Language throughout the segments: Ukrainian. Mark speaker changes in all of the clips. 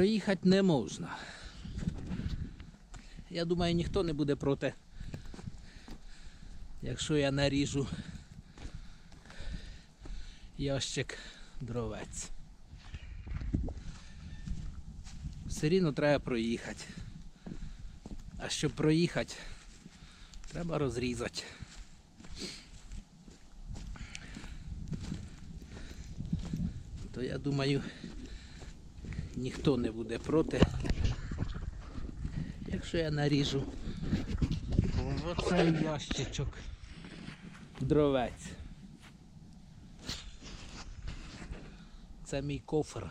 Speaker 1: Проїхати не можна. Я думаю, ніхто не буде проти, якщо я наріжу ящик дровець. Все рівно треба проїхати. А щоб проїхати, треба розрізати. То я думаю, ніхто не буде проти, якщо я наріжу оцей ящичок дровець. Це мій кофр.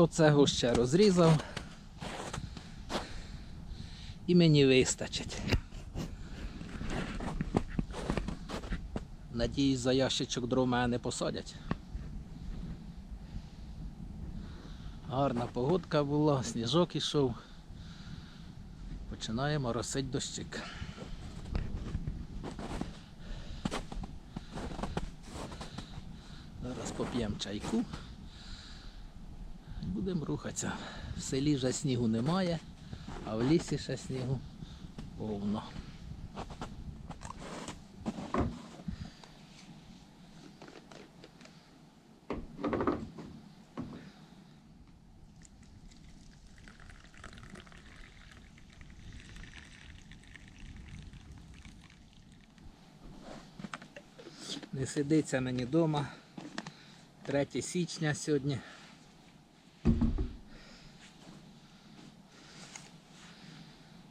Speaker 1: Оцего ще розрізав. І мені вистачить. Надіюсь, за ящичок дров мене не посадять. Гарна погодка була, сніжок ішов. Починає моросить дощик. Зараз поп'ємо чайку. Будемо рухатися. В селі вже снігу немає, а в лісі ще снігу повно. Не сидиться мені вдома. 3 січня сьогодні.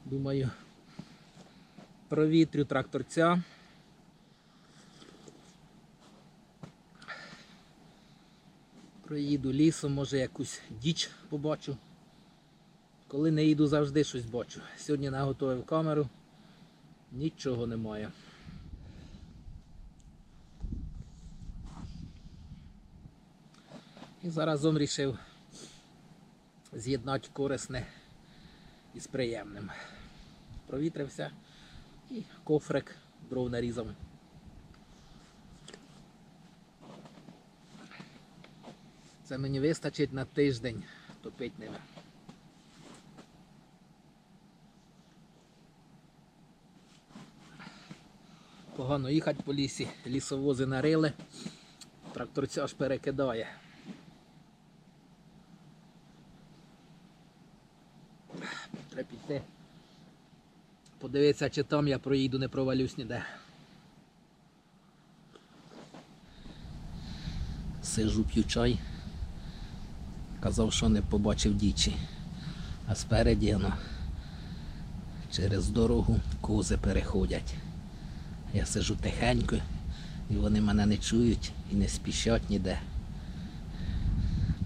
Speaker 1: Думаю, провітрю тракторця. Проїду лісом, може якусь діч побачу. Коли не їду, завжди щось бачу. Сьогодні наготовив камеру, нічого немає. І заразом рішив з'єднати корисне із приємним. Провітрився і кофрик дров нарізав. Це мені вистачить на тиждень топити ними. Погано їхати по лісі, лісовози нарили, тракторця аж перекидає. Треба піти. Подивитися, чи там я проїду, не провалюсь ніде. Сижу п'ю чай. Казав, що не побачив дічі. А спереді ну, через дорогу кози переходять. Я сижу тихенько, і вони мене не чують і не спішать ніде.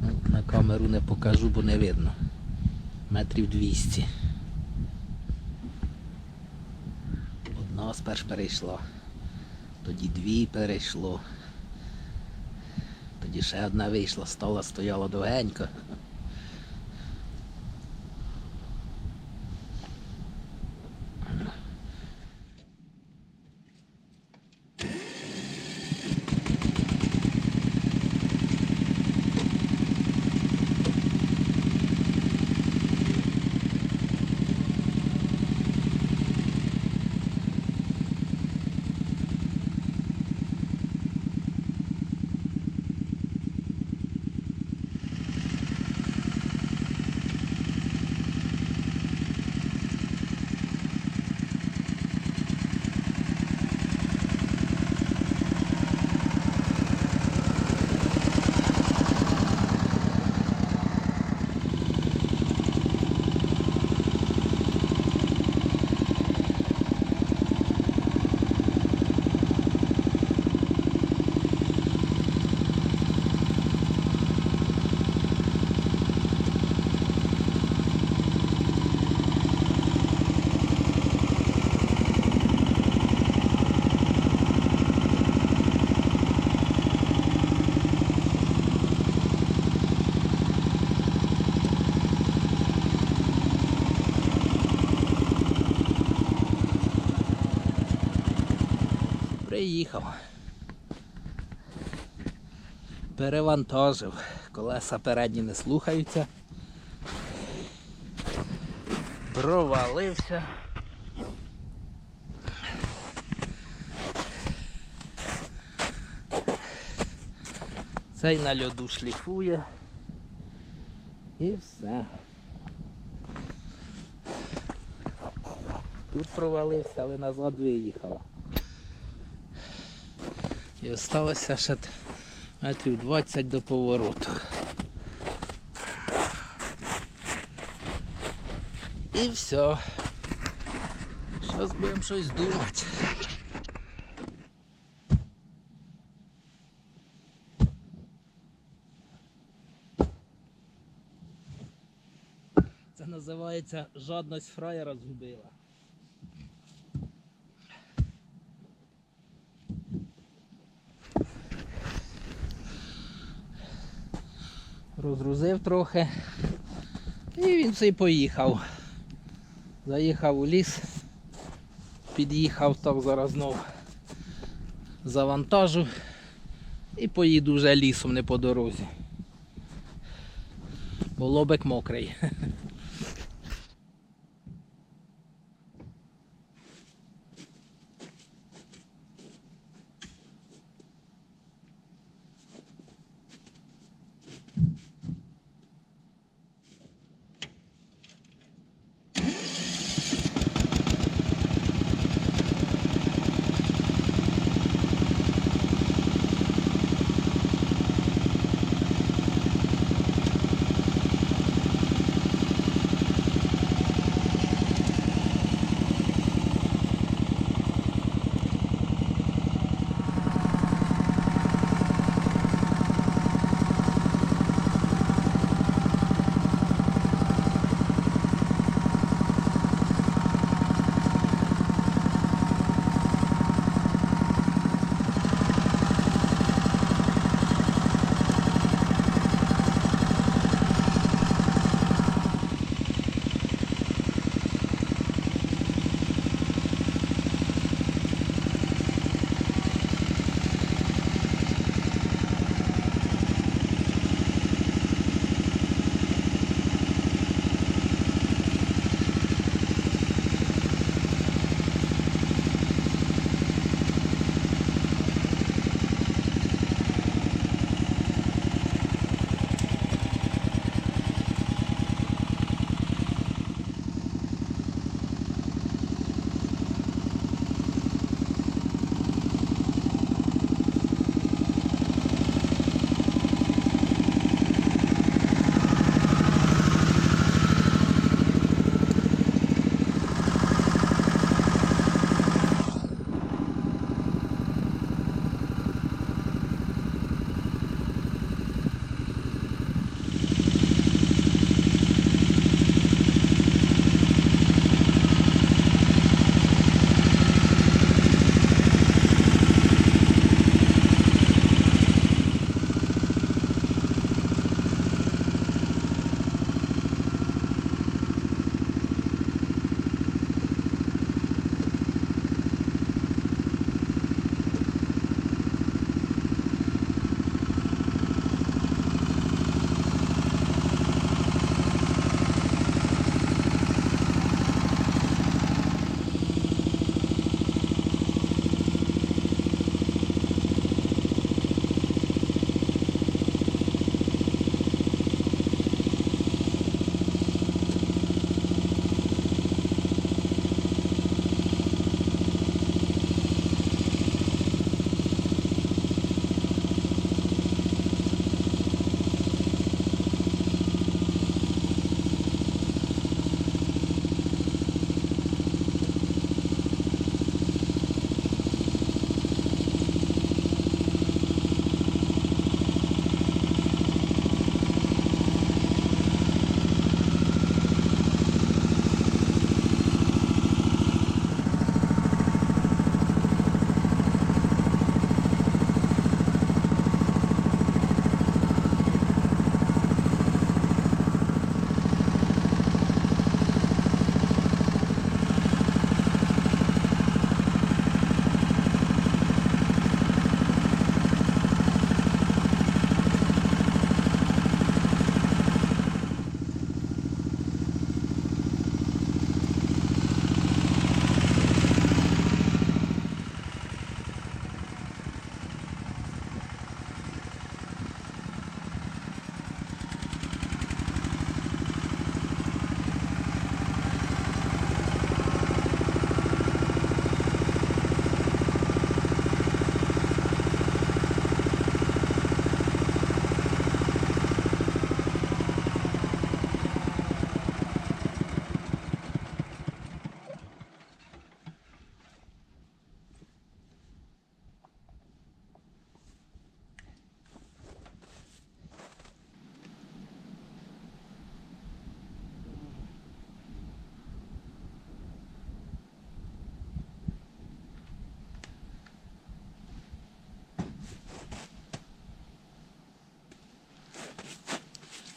Speaker 1: Ну, на камеру не покажу, бо не видно. Метрів 200. Одна сперш перейшла, тоді дві перейшло. Тоді ще одна вийшла, стала, стояла довгенько. Приїхав. Перевантажив. Колеса передні не слухаються. Провалився. Цей на льоду шліфує. І все. Тут провалився, але назад виїхав. І осталося ще метрів 20 до повороту. І все. Зараз будемо щось думати. Це називається жадність фраєра згубила. Розгрузив трохи. І він все поїхав. Заїхав у ліс, під'їхав так зараз знов завантажу і поїду вже лісом, не по дорозі. Бо лобик мокрий.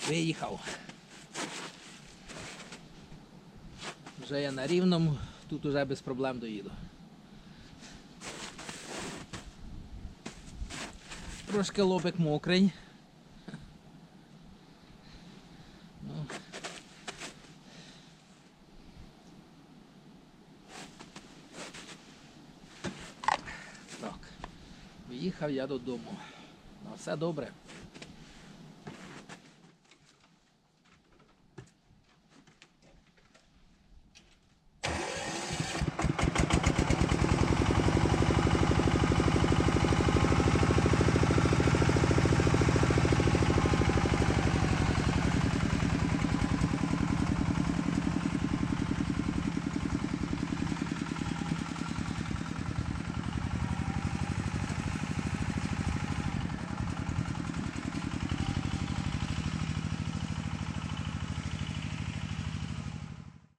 Speaker 1: Виїхав. Вже я на рівному, тут уже без проблем доїду. Трошки лобик мокрий. Ну. Так. Виїхав я додому. Ну, все добре.